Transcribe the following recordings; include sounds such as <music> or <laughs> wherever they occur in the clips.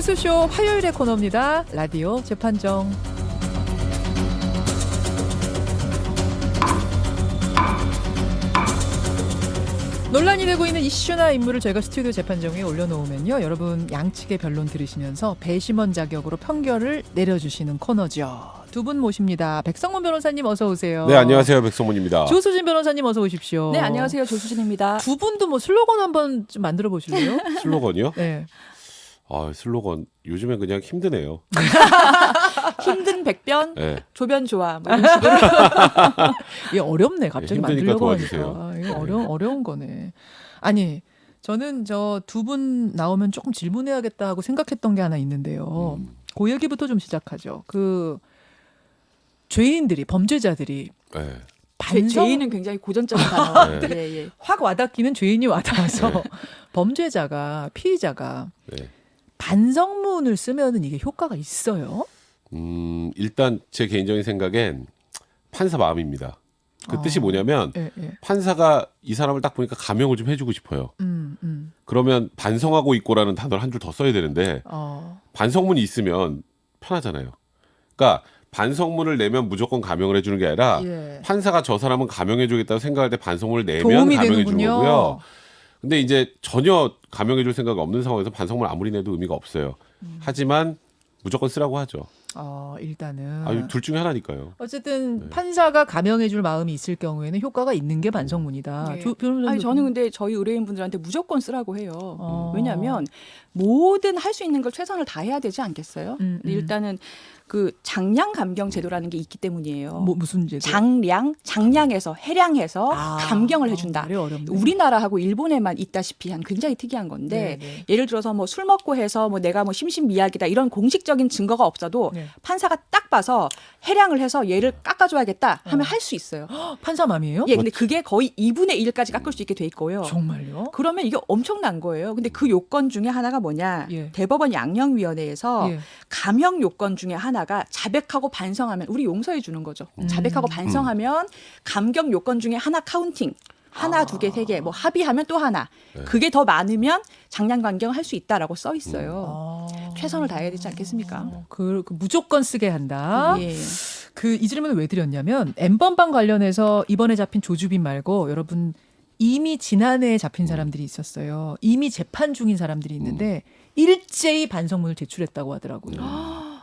뉴스쇼 화요일의 코너입니다. 라디오 재판정. 논란이 되고 있는 이슈나 인물을 저희가 스튜디오 재판정에 올려놓으면요. 여러분 양측의 변론 들으시면서 배심원 자격으로 판결을 내려주시는 코너죠. 두 분 모십니다. 백성문 변호사님 어서 오세요. 네 안녕하세요 백성문입니다. 조수진 변호사님 어서 오십시오. 네, 안녕하세요. 조수진입니다. 두 분도 뭐 슬로건 한번 좀 만들어 보실래요? <laughs> 슬로건이요? 네. 아 슬로건 요즘에 그냥 힘드네요. <laughs> 힘든 백변, 네. 조변 좋아. 뭐 이런 식으로. <laughs> 이게 어렵네. 갑자기 힘드니까 만들려고 도와주세요. 하니까. 이게 어려 어려운 거네. 아니 저는 저 두 분 나오면 조금 질문해야겠다 하고 생각했던 게 하나 있는데요. 음. 그 얘기부터 좀 시작하죠. 그 죄인들이 범죄자들이 네. 죄, 반성 죄인은 굉장히 고전적인 단어. <laughs> 네. 예, 예. 확 와닿기는 죄인이 와닿아서 네. 범죄자가 피의자가 네. 반성문을 쓰면은 이게 효과가 있어요. 음 일단 제 개인적인 생각엔 판사 마음입니다. 그 어. 뜻이 뭐냐면 예, 예. 판사가 이 사람을 딱 보니까 감형을 좀 해주고 싶어요. 음, 음. 그러면 반성하고 있고라는 단어를 한 줄 더 써야 되는데 어. 반성문이 있으면 편하잖아요. 그러니까 반성문을 내면 무조건 감형을 해주는 게 아니라 예. 판사가 저 사람은 감형해주겠다고 생각할 때 반성문을 내면 도움이 감형해 주는 되는군요. 거고요. 근데 이제 전혀 감형해 줄 생각이 없는 상황에서 반성문 아무리 내도 의미가 없어요. 음. 하지만 무조건 쓰라고 하죠. 어, 일단은 아, 둘 중에 하나니까요. 어쨌든 네. 판사가 감형해줄 마음이 있을 경우에는 효과가 있는 게 반성문이다. 네. 조- 아니 저는 근데 저희 의뢰인분들한테 무조건 쓰라고 해요. 어. 왜냐하면 뭐든 할 수 있는 걸 최선을 다해야 되지 않겠어요? 음, 근데 음. 일단은 그 장량 감경 제도라는 게 있기 때문이에요. 뭐 무슨 제도? 장량, 장량에서 해량해서 아, 감경을 어, 해준다. 우리나라하고 일본에만 있다시피 한 굉장히 특이한 건데 네, 네. 예를 들어서 뭐 술 먹고 해서 뭐 내가 뭐 심신미약이다 이런 공식적인 증거가 없어도 네. 판사가 딱 봐서 해량을 해서 얘를 깎아줘야겠다 하면 어. 할수 있어요. <gasps> 판사 맘이에요? 예, 근데 그게 거의 2분의 1까지 깎을 수 있게 돼 있고요. 정말요? 그러면 이게 엄청난 거예요. 근데 그 요건 중에 하나가 뭐냐? 예. 대법원 양형위원회에서 예. 감형 요건 중에 하나 가 자백하고 반성하면 우리 용서해 주는 거죠. 음. 자백하고 반성하면 감경 요건 중에 하나 카운팅. 하나, 아. 두 개, 세 개, 뭐 합의하면 또 하나. 네. 그게 더 많으면 장량 감경을 할수 있다라고 써 있어요. 아. 최선을 다해야 되지 않겠습니까? 어, 그, 그 무조건 쓰게 한다. 예. 그이 질문을 왜 드렸냐면 엠번방 관련해서 이번에 잡힌 조주빈 말고 여러분 이미 지난해에 잡힌 사람들이 있었어요. 이미 재판 중인 사람들이 있는데 일제히 반성문을 제출했다고 하더라고요.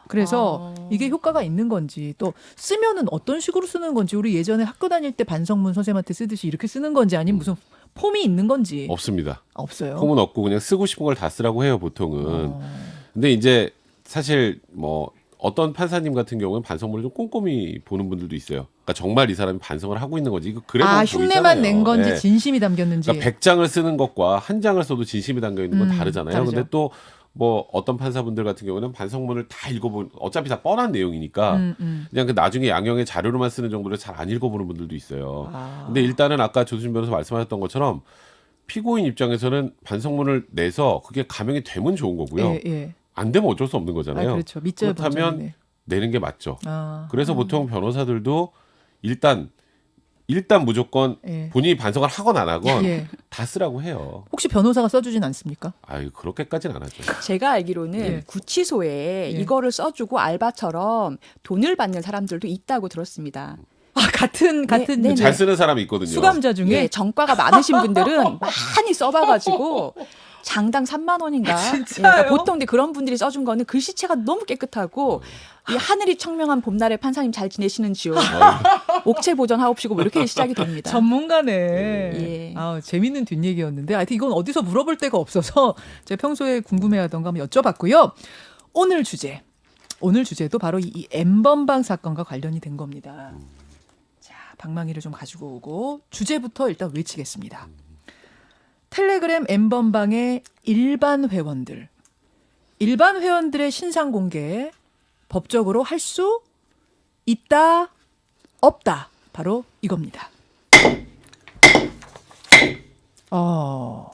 그래서 아. 이게 효과가 있는 건지 또 쓰면은 어떤 식으로 쓰는 건지 우리 예전에 학교 다닐 때 반성문 선생님한테 쓰듯이 이렇게 쓰는 건지 아니면 무슨 폼이 있는 건지 없습니다. 없어요. 폼은 없고 그냥 쓰고 싶은 걸 다 쓰라고 해요 보통은. 어. 근데 이제 사실 뭐 어떤 판사님 같은 경우는 반성문을 좀 꼼꼼히 보는 분들도 있어요. 그러니까 정말 이 사람이 반성을 하고 있는 건지 이거 그래 아 흉내만. 낸 건지 네. 진심이 담겼는지. 그러니까 100장을 쓰는 것과 한 장을 써도 진심이 담겨 있는 건 음, 다르잖아요. 다르죠. 근데 또 뭐 어떤 판사분들 같은 경우는 반성문을 다 읽어본 어차피 다 뻔한 내용이니까 음, 음. 그냥 그 나중에 양형의 자료로만 쓰는 정도로 잘안 읽어보는 분들도 있어요. 아. 근데 일단은 아까 조수진 변호사 말씀하셨던 것처럼 피고인 입장에서는 반성문을 내서 그게 감형이 되면 좋은 거고요. 예, 예. 안 되면 어쩔 수 없는 아, 거잖아요. 그렇죠. 밑절 그렇다면 번전이네. 내는 게 맞죠. 아. 그래서 보통 변호사들도 일단 일단 무조건 예. 본인이 반성을 하건 안 하건 예. 다 쓰라고 해요. 혹시 변호사가 써주진 않습니까? 아유 그렇게까지는 안 하죠. 제가 알기로는 예. 구치소에 예. 이거를 써주고 알바처럼 돈을 받는 사람들도 있다고 들었습니다. 아 같은 같은 네, 네. 잘 쓰는 사람이 있거든요. 수감자 중에 예, 정과가 많으신 분들은 <laughs> 많이 써봐가지고 장당 3만 원인가. 아? 예, 그러니까 보통 근데 그런 분들이 써준 거는 글씨체가 너무 깨끗하고 이 하늘이 청명한 봄날에 판사님 잘 지내시는지요. 옥체 보전하옵시고 뭐 이렇게 시작이 됩니다. 전문가네. 예. 아 재밌는 뒷얘기였는데 하여튼 이건 어디서 물어볼 데가 없어서 <laughs> 제가 평소에 궁금해하던 거 한번 여쭤봤고요. 오늘 주제 오늘 주제도 바로 이, 이 엠번방 사건과 관련이 된 겁니다. 자 방망이를 좀 가지고 오고 주제부터 일단 외치겠습니다. 텔레그램 엠번방의 일반 회원들. 일반 회원들의 신상 공개 법적으로 할 수 있다 없다. 바로 이겁니다. 어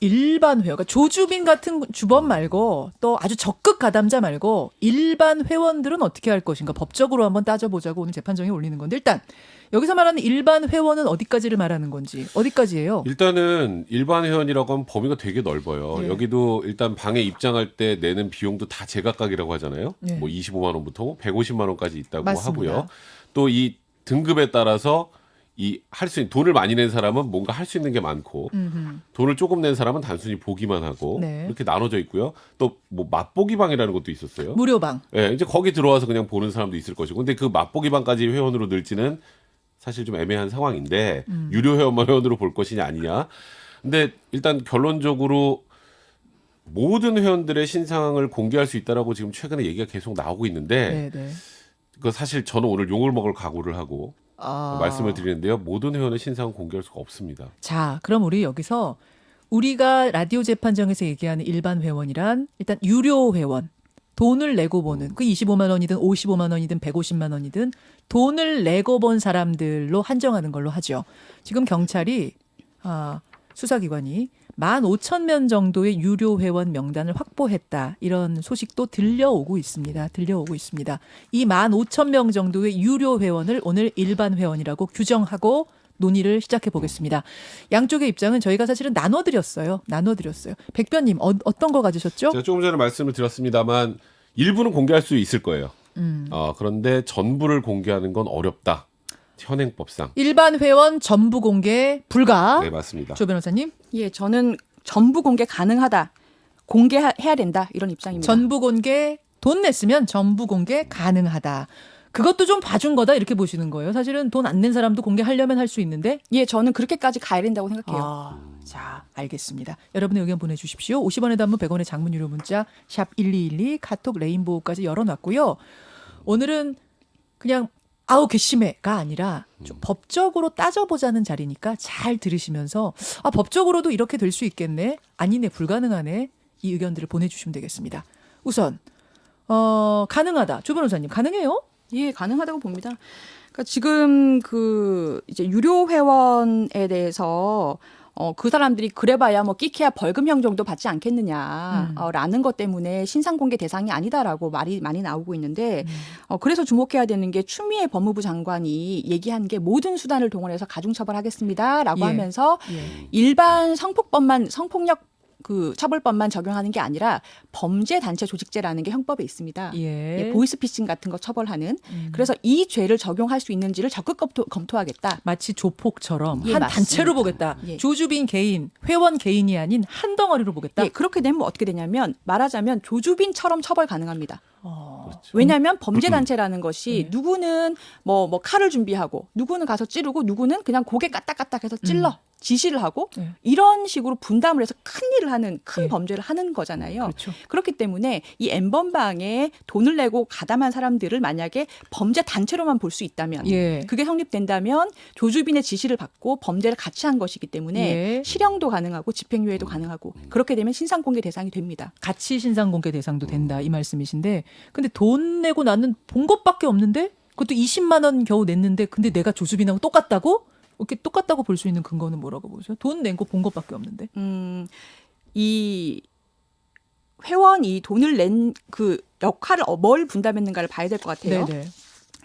일반 회원, 그러니까 조주빈 같은 주범 말고 또 아주 적극 가담자 말고 일반 회원들은 어떻게 할 것인가 법적으로 한번 따져보자고 오늘 재판정에 올리는 건데 일단 여기서 말하는 일반 회원은 어디까지를 말하는 건지 어디까지예요? 일단은 일반 회원이라고 하면 범위가 되게 넓어요. 예. 여기도 일단 방에 입장할 때 내는 비용도 다 제각각이라고 하잖아요. 예. 뭐 25만 원부터 150만 원까지 있다고 맞습니다. 하고요. 또 이 등급에 따라서 이 할 수 있는 돈을 많이 낸 사람은 뭔가 할 수 있는 게 많고 음흠. 돈을 조금 낸 사람은 단순히 보기만 하고 네. 이렇게 나눠져 있고요. 또 뭐 맛보기 방이라는 것도 있었어요. 무료방. 예, 이제 거기 들어와서 그냥 보는 사람도 있을 것이고. 근데 그 맛보기 방까지 회원으로 늘지는 사실 좀 애매한 상황인데 음. 유료 회원만 <laughs> 회원으로 볼 것이냐 아니냐. 근데 일단 결론적으로 모든 회원들의 신상을 공개할 수 있다라고 지금 최근에 얘기가 계속 나오고 있는데. 그 사실 저는 오늘 욕을 먹을 각오를 하고 아. 말씀을 드리는데요. 모든 회원의 신상은 공개할 수가 없습니다. 자, 그럼 우리 여기서 우리가 라디오 재판정에서 얘기하는 일반 회원이란 일단 유료 회원. 돈을 내고 보는 그 25만 원이든 55만 원이든 150만 원이든 돈을 내고 본 사람들로 한정하는 걸로 하죠. 지금 경찰이 아, 수사기관이 1 만 5천 명 정도의 유료 회원 명단을 확보했다. 이런 소식도 들려오고 있습니다. 들려오고 있습니다. 이 1만 5천 명 정도의 유료 회원을 오늘 일반 회원이라고 규정하고 논의를 시작해 보겠습니다. 양쪽의 입장은 저희가 사실은 나눠드렸어요. 나눠드렸어요. 백변님 어, 어떤 거 가지셨죠? 제가 조금 전에 말씀을 드렸습니다만 일부는 공개할 수 있을 거예요. 음. 어, 그런데 전부를 공개하는 건 어렵다. 현행법상. 일반 회원 전부 공개 불가. 네, 맞습니다. 조 변호사님 예, 저는 전부 공개 가능하다. 공개해야 된다. 이런 입장입니다. 전부 공개 돈 냈으면 전부 공개 가능하다. 그것도 좀 봐준 거다 이렇게 보시는 거예요. 사실은 돈 안 낸 사람도 공개하려면 할 수 있는데. 예, 저는 그렇게까지 가야 된다고 생각해요. 아, 자, 알겠습니다. 여러분의 의견 보내주십시오. 50원의 단문 100원의 장문 유료 문자 샵 1212 카톡 레인보우까지 열어놨고요. 오늘은 그냥 아우 괘씸해가 아니라 좀 법적으로 따져보자는 자리니까 잘 들으시면서 아 법적으로도 이렇게 될 수 있겠네 아니네 불가능하네 이 의견들을 보내주시면 되겠습니다. 우선 어 가능하다 조 변호사님 가능해요? 예, 가능하다고 봅니다. 그러니까 지금 그 이제 유료 회원에 대해서 어, 그 사람들이 그래봐야 뭐 끼케야 벌금형 정도 받지 않겠느냐, 음. 어, 라는 것 때문에 신상 공개 대상이 아니다라고 말이 많이 나오고 있는데, 음. 어, 그래서 주목해야 되는 게 추미애 법무부 장관이 얘기한 게 모든 수단을 동원해서 가중처벌하겠습니다. 라고 예. 하면서 예. 일반 성폭법만, 성폭력 그 처벌법만 적용하는 게 아니라 범죄 단체 조직죄라는 게 형법에 있습니다. 예. 예, 보이스피싱 같은 거 처벌하는 음. 그래서 이 죄를 적용할 수 있는지를 적극 검토, 검토 하겠다. 마치 조폭처럼 예, 한 맞습니다. 단체로 보겠다. 예. 조주빈 개인, 회원 개인이 아닌 한 덩어리로 보겠다. 예, 그렇게 되면 어떻게 되냐면 말하자면 조주빈처럼 처벌 가능합니다. 어. 왜냐하면 범죄 단체라는 것이 네. 누구는 뭐뭐 칼을 준비하고 누구는 가서 찌르고 누구는 그냥 고개 까딱까딱해서 찔러 지시를 하고 네. 이런 식으로 분담을 해서 큰 일을 하는 큰 예. 범죄를 하는 거잖아요. 그렇죠. 그렇기 때문에 이 엠번방에 돈을 내고 가담한 사람들을 만약에 범죄 단체로만 볼 수 있다면 예. 그게 성립된다면 조주빈의 지시를 받고 범죄를 같이 한 것이기 때문에 예. 실형도 가능하고 집행유예도 가능하고 그렇게 되면 신상 공개 대상이 됩니다. 같이 신상 공개 대상도 된다 이 말씀이신데 근데 돈 내고 나는 본 것밖에 없는데 그것도 20만 원 겨우 냈는데 근데 내가 조주빈하고 똑같다고? 이렇게 똑같다고 볼 수 있는 근거는 뭐라고 보죠? 돈낸 거 본 것밖에 없는데. 음, 이 회원이 돈을 낸 그 역할을 어- 뭘 분담했는가를 봐야 될 것 같아요. 네네.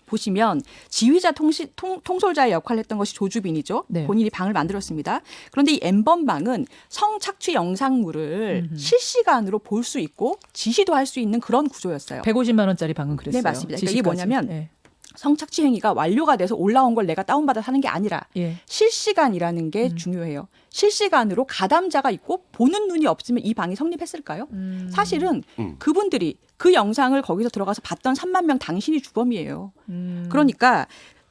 보시면 지휘자 통시, 통, 통솔자의 역할을 했던 것이 조주빈이죠. 네. 본인이 방을 만들었습니다. 그런데 이 엠번방은 성착취 영상물을 음흠. 실시간으로 볼 수 있고 지시도 할 수 있는 그런 구조였어요. 150만 원짜리 방은 그랬어요. 네, 맞습니다. 그러니까 이게. 뭐냐면 예. 성착취 행위가 완료가 돼서 올라온 걸 내가 다운받아 사는 게 아니라 예. 실시간이라는 게 음. 중요해요. 실시간으로 가담자가 있고 보는 눈이 없으면 이 방이 성립했을까요? 음. 사실은 음. 그분들이 그 영상을 거기서 들어가서 봤던 3만 명 당신이 주범이에요. 음. 그러니까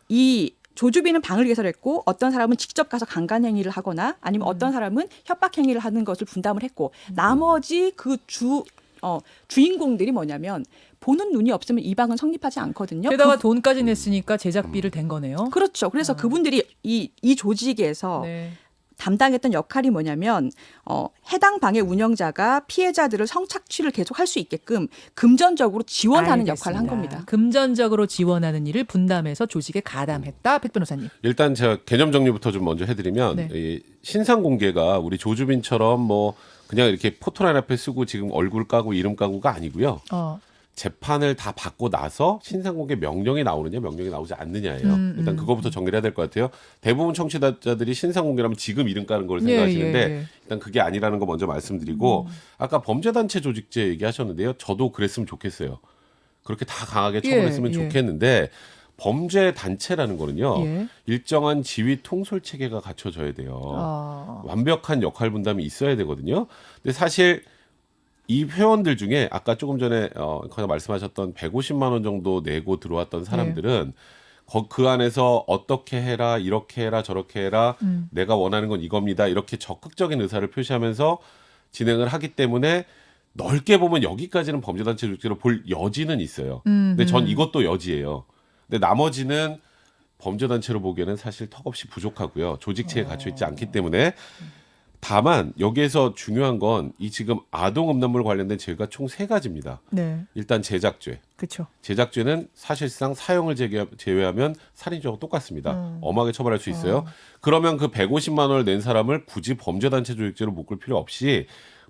이 조주빈은 방을 개설했고 어떤 사람은 직접 가서 강간 행위를 하거나 아니면 음. 어떤 사람은 협박 행위를 하는 것을 분담을 했고 나머지 그주 어, 주인공들이 뭐냐면 보는 눈이 없으면 이 방은 성립하지 않거든요. 게다가 돈까지 냈으니까 제작비를 댄 거네요. 그, 렇죠 그래서 그분들이 이, 이 조직에서 네. 담당했던 역할이 뭐냐면 어, 해당 방의 운영자가 피해자들을 성착취를 계속 할 수 있게끔 금전적으로 지원하는 역할을 한 알겠습니다. 겁니다. 금전적으로 지원하는 일을 분담해서 조직에 가담했다. 백 변호사님. 일단 제가 개념 정리부터 좀 먼저 해드리면 네. 이 신상 공개가 우리 조주빈처럼 뭐 그냥 이렇게 포토라인 앞에 쓰고 지금 얼굴 까고 이름 까고가 아니고요. 어. 재판을 다 받고 나서 신상 공개 명령이 나오느냐 명령이 나오지 않느냐예요. 음, 일단 음. 그거부터 정리를 해야 될 것 같아요. 대부분 청취자들이 신상 공개라면 지금 이름 까는 걸 예, 생각하시는데 예, 예. 일단 그게 아니라는 거 먼저 말씀드리고 음. 아까 범죄단체 조직제 얘기하셨는데요. 저도 그랬으면 좋겠어요. 그렇게 다 강하게 처벌했으면 예, 예. 좋겠는데 범죄 단체라는 거는요. 예. 일정한 지휘 통솔 체계가 갖춰져야 돼요. 어. 완벽한 역할 분담이 있어야 되거든요. 근데 사실 이 회원들 중에 아까 조금 전에 어 말씀하셨던 150만 원 정도 내고 들어왔던 사람들은 거, 그 안에서 어떻게 해라 이렇게 해라 저렇게 해라 음. 내가 원하는 건 이겁니다 이렇게 적극적인 의사를 표시하면서 진행을 하기 때문에 넓게 보면 여기까지는 범죄단체 조직으로 볼 여지는 있어요. 음, 근데 전 음. 이것도 여지예요. 근데 나머지는 범죄단체로 보기에는 사실 턱없이 부족하고요. 조직체에 갇혀 있지 않기 때문에 다만 여기에서 중요한 건 이 지금 아동 음란물 관련된 죄가 총 세 가지입니다. 네. 일단 제작죄. 그렇죠. 제작죄는 사실상 사형을 제외- 제외하면 살인죄와 똑같습니다. 음. 엄하게 처벌할 수 있어요. 어. 그러면 그 150만 원을 낸 사람을 굳이 범죄단체 조직죄로 묶을 필요 없이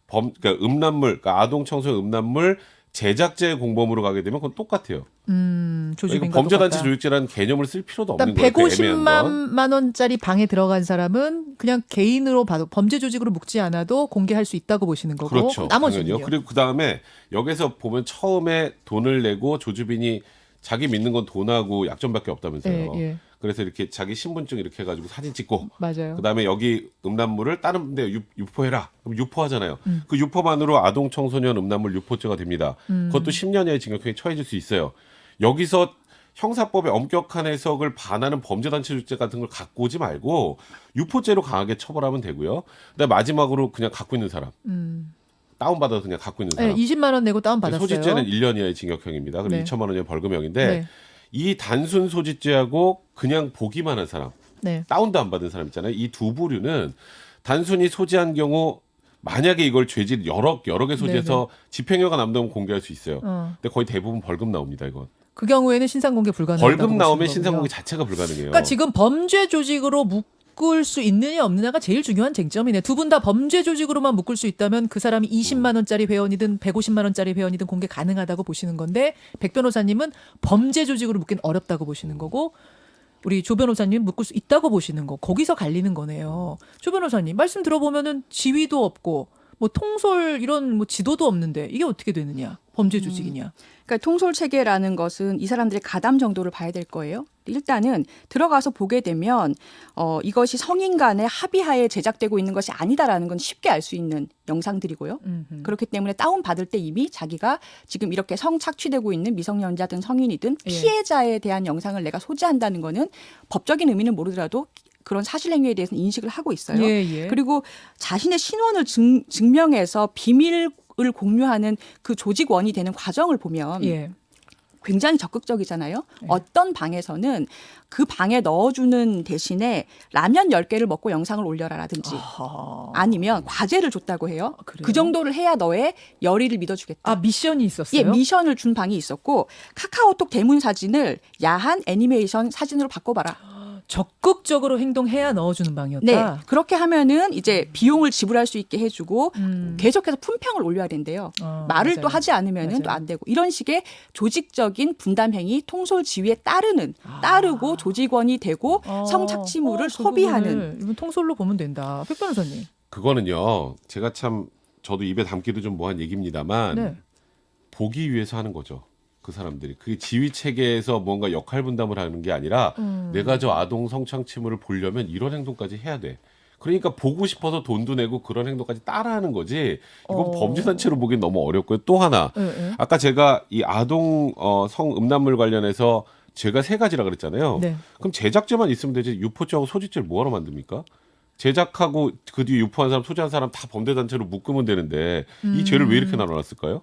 범 그러니까 음란물, 그러니까 아동 청소년 음란물 제작죄 공범으로 가게 되면 그건 똑같아요. 음, 그러니까 범죄단체 똑같다. 조직죄라는 개념을 쓸 필요도 없는 거예요. 그 애매한 건. 150만 원짜리 방에 들어간 사람은 그냥 개인으로 봐도 범죄 조직으로 묶지 않아도 공개할 수 있다고 보시는 거고 그렇죠. 나머지는요. 당연히요. 그리고 그 다음에 여기서 보면 처음에 돈을 내고 조주빈이 자기 믿는 건 돈하고 약점밖에 없다면서요. 예, 예. 그래서 이렇게 자기 신분증 이렇게 해가지고 사진 찍고 맞아요. 그다음에 여기 음란물을 다른 데 유, 유포해라. 그럼 유포하잖아요. 음. 그 유포만으로 아동 청소년 음란물 유포죄가 됩니다. 음. 그것도 10년 이하의 징역형에 처해질 수 있어요. 여기서 형사법의 엄격한 해석을 반하는 범죄단체 조직죄 같은 걸 갖고 오지 말고 유포죄로 강하게 처벌하면 되고요. 그다음에 마지막으로 그냥 갖고 있는 사람 음. 다운받아서 그냥 갖고 있는 네, 사람. 20만 원 내고 다운 받았어요. 소지죄는 1년 이하의 징역형입니다. 그리고 네. 2천만 원의 벌금형인데 네. 이 단순 소지죄하고 그냥 보기만 한 사람 네. 다운도 안 받은 사람 있잖아요. 이 두 부류는 단순히 소지한 경우 만약에 이걸 죄질 여러 여러 개 소지해서 집행유예가 남다면 공개할 수 있어요. 어. 근데 거의 대부분 벌금 나옵니다. 이건 그 경우에는 신상 공개 불가능하다고 벌금 나오면 신상. 공개 자체가 불가능해요. 그러니까 지금 범죄 조직으로 묶 을 수 있느냐 없느냐가 제일 중요한 쟁점이네. 두 분 다 범죄 조직으로만 묶을 수 있다면 그 사람이 20만 원짜리 회원이든 150만 원짜리 회원이든 공개 가능하다고 보시는 건데 백 변호사님은 범죄 조직으로 묶긴 어렵다고 보시는 거고 우리 조 변호사님 묶을 수 있다고 보시는 거 거기서 갈리는 거네요. 조 변호사님 말씀 들어보면은 지위도 없고 뭐 통솔 이런 뭐 지도도 없는데 이게 어떻게 되느냐 범죄 조직이냐. 그러니까 통솔 체계라는 것은 이 사람들의 가담 정도를 봐야 될 거예요. 일단은 들어가서 보게 되면 어, 이것이 성인 간의 합의하에 제작되고 있는 것이 아니다라는 건 쉽게 알 수 있는 영상들이고요. 음흠. 그렇기 때문에 다운 받을 때 이미 자기가 지금 이렇게 성 착취되고 있는 미성년자든 성인이든 예. 피해자에 대한 영상을 내가 소지한다는 거는 법적인 의미는 모르더라도 그런 사실 행위에 대해서 인식을 하고 있어요. 예, 예. 그리고 자신의 신원을 증, 증명해서 비밀을 공유하는 그 조직원이 되는 과정을 보면 예. 굉장히 적극적이잖아요. 네. 어떤 방에서는 그 방에 넣어주는 대신에 라면 10개를 먹고 영상을 올려라라든지 아하. 아니면 과제를 줬다고 해요. 아? 그 정도를 해야 너의 열의를 믿어주겠다. 아 미션이 있었어요. 예, 미션을 준 방이 있었고 카카오톡 대문 사진을 야한 애니메이션 사진으로 바꿔봐라. 적극적으로 행동해야 넣어주는 방이었다. 네, 그렇게 하면은 이제 비용을 지불할 수 있게 해주고 음. 계속해서 품평을 올려야 된대요. 어, 말을 맞아요. 또 하지 않으면은. 또 안 되고 이런 식의 조직적인 분담 행위, 통솔 지위에 따르는 따르고 조직원이 되고 어, 성착취물을 어, 그 소비하는 부분을 이건 통솔로 보면 된다. 백 변호사님. 그거는요. 제가 참 저도 입에 담기도 좀 뭐한 얘기입니다만 네. 보기 위해서 하는 거죠. 그 사람들이 그 지휘 체계에서 뭔가 역할 분담을 하는 게 아니라 음. 내가 저 아동 성착취물을 보려면 이런 행동까지 해야 돼. 그러니까 보고 싶어서 돈도 내고 그런 행동까지 따라하는 거지. 이건 어. 범죄 단체로 보기엔 너무 어렵고요. 또 하나 예, 예. 아까 제가 이 아동 어, 성 음란물 관련해서 죄가 세 가지라 그랬잖아요. 네. 그럼 제작죄만 있으면 되지 유포죄하고 소지죄를 뭐하러 만듭니까? 제작하고 그 뒤에 유포한 사람, 소지한 사람 다 범죄 단체로 묶으면 되는데 이 죄를 왜 이렇게 나눠놨을까요?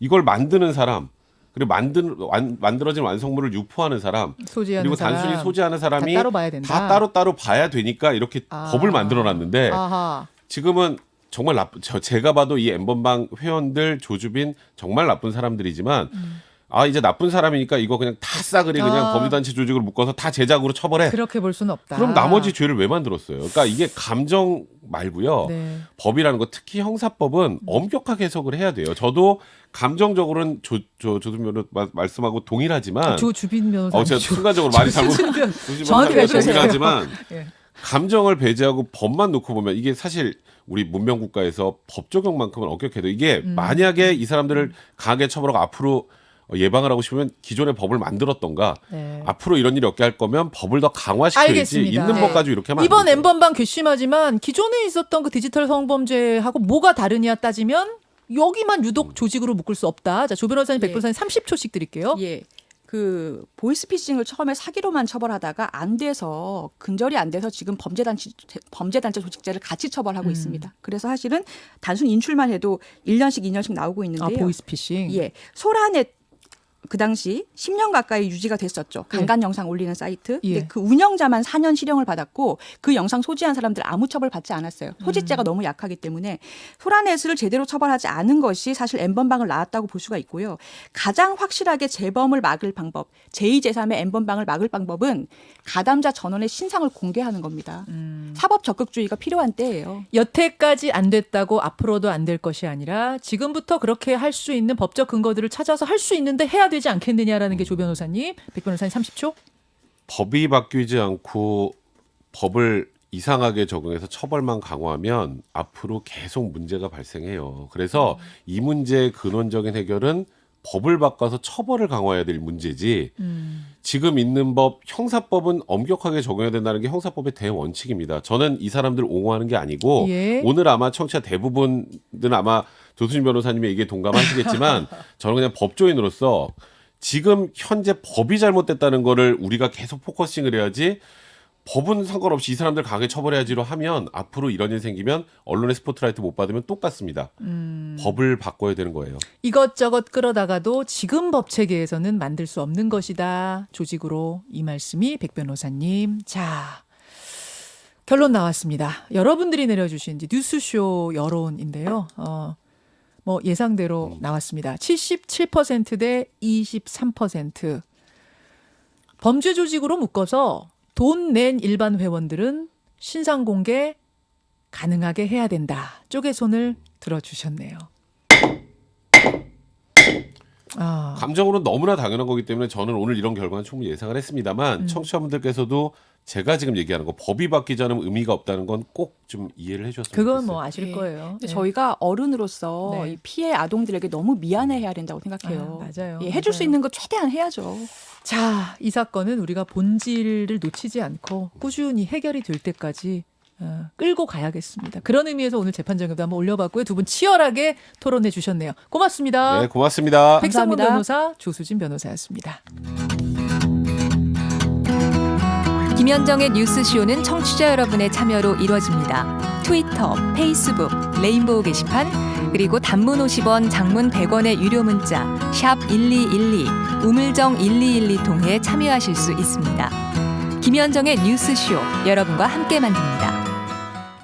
이걸 만드는 사람, 그리고 만든 완, 만들어진 완성물을 유포하는 사람 소지하는 그리고 사람. 단순히 소지하는 사람이 다 따로 봐야 된다. 다 따로 따로 봐야 되니까 이렇게 아. 법을 만들어놨는데 아하. 지금은 정말 나쁜 저 제가 봐도 이 엠번방 회원들 조주빈 정말 나쁜 사람들이지만 아 이제 나쁜 사람이니까 이거 그냥 다 싸그리 그냥 아. 범죄단체 조직으로 묶어서 다 제작으로 처벌해. 그렇게 볼 수는 없다. 그럼 나머지 죄를 왜 만들었어요? 그러니까 이게 감정 말고요. 네. 법이라는 거 특히 형사법은 엄격하게 해석을 해야 돼요. 저도 감정적으로는 조, 조, 조준 변호 마- 말씀하고 동일하지만 조 주빈 변호사. 어, 제가 순간적으로 말이 잘못 <laughs> 저한테 왜 변호사님과 그러세요? 동일하지만 <laughs> 예. 감정을 배제하고 법만 놓고 보면 이게 사실 우리 문명 국가에서 법 적용만큼은 엄격해도 이게 음. 만약에 이 사람들을 강하게 처벌하고 앞으로 어, 예방을 하고 싶으면 기존의 법을 만들었던가 네. 앞으로 이런 일이 없게 할 거면 법을 더 강화시켜야지 알겠습니다. 있는 네. 법 가지고 이렇게 하면 안 이번. 엠번방 괘씸하지만 기존에 있었던 그 디지털 성범죄하고 뭐가 다르냐 따지면 여기만 유독 조직으로 묶을 수 없다. 자, 조 변호사님, 백 예. 변호사님 30초씩 드릴게요. 예. 그 보이스피싱을 처음에 사기로만 처벌하다가 안 돼서 근절이 안 돼서 지금 범죄단체 범죄단체 조직죄를 같이 처벌하고 음. 있습니다. 그래서 사실은 단순 인출만 해도 1년씩 2년씩 나오고 아, 있는데요. 보이스피싱. 예. 소란의 그 당시 10년 가까이 유지가 됐었죠. 강간 영상 올리는 사이트. 예. 근데 그 운영자만 4년 실형을 받았고 그 영상 소지한 사람들 아무 처벌 받지 않았어요. 소지죄가 너무 약하기 때문에 소란넷을 제대로 처벌하지 않은 것이 사실 엠번방을 낳았다고 볼 수가 있고요. 가장 확실하게 재범을 막을 방법, 제2, 제3의 엠번방을 막을 방법은 가담자 전원의 신상을 공개하는 겁니다. 사법 적극주의가 필요한 때예요. 여태까지 안 됐다고 앞으로도 안 될 것이 아니라 지금부터 그렇게 할 수 있는 법적 근거들을 찾아서 할 수 있는데 해야 되지 않겠느냐라는 게 조 변호사님, 백 변호사님 30초. 법이 바뀌지 않고 법을 이상하게 적용해서 처벌만 강화하면 앞으로 계속 문제가 발생해요. 그래서 이 문제의 근원적인 해결은 법을 바꿔서 처벌을 강화해야 될 문제지. 지금 있는 법 형사법은 엄격하게 적용해야 된다는 게 형사법의 대원칙입니다. 저는 이 사람들 옹호하는 게 아니고 예. 오늘 아마 청취자 대부분들은 아마 조수진 변호사님의 얘기에 동감하시겠지만 <laughs> 저는 그냥 법조인으로서 지금 현재 법이 잘못됐다는 거를 우리가 계속 포커싱을 해야지 법은 상관없이 이 사람들 강하게 처벌해야지로 하면 앞으로 이런 일 생기면 언론의 스포트라이트 못 받으면 똑같습니다. 법을 바꿔야 되는 거예요. 이것저것 끌어다가도 지금 법 체계에서는 만들 수 없는 것이다. 조직으로 이 말씀이 백 변호사님. 자. 결론 나왔습니다. 여러분들이 내려주신 뉴스쇼 여론인데요. 어, 뭐 예상대로 나왔습니다. 77%대 23%. 범죄 조직으로 묶어서 돈 낸 일반 회원들은 신상 공개 가능하게 해야 된다. 쪽의 손을 들어주셨네요. 아, 감정으로 너무나 당연한 거기 때문에 저는 오늘 이런 결과는 충분히 예상을 했습니다만 음. 청취자분들께서도 제가 지금 얘기하는 거 법이 바뀌지 않으면 의미가 없다는 건 꼭 좀 이해를 해주셨으면 그건 좋겠어요. 뭐 아실 예. 거예요. 네. 저희가 어른으로서 네. 이 피해 아동들에게 너무 미안해해야 된다고 생각해요. 아, 맞아요. 예, 해줄 맞아요. 수 있는 거 최대한 해야죠. 자, 이 사건은 우리가 본질을 놓치지 않고 꾸준히 해결이 될 때까지 어, 끌고 가야겠습니다. 그런 의미에서 오늘 재판정에도 한번 올려봤고요. 두 분 치열하게 토론해 주셨네요. 고맙습니다. 네, 고맙습니다. 백성문 감사합니다. 변호사, 조수진 변호사였습니다. 김현정의 뉴스쇼는 청취자 여러분의 참여로 이루어집니다. 트위터, 페이스북, 레인보우 게시판, 그리고 단문 50원, 장문 100원의 유료 문자 샵 1212, 우물정 1212 통해 참여하실 수 있습니다. 김현정의 뉴스쇼 여러분과 함께 만듭니다.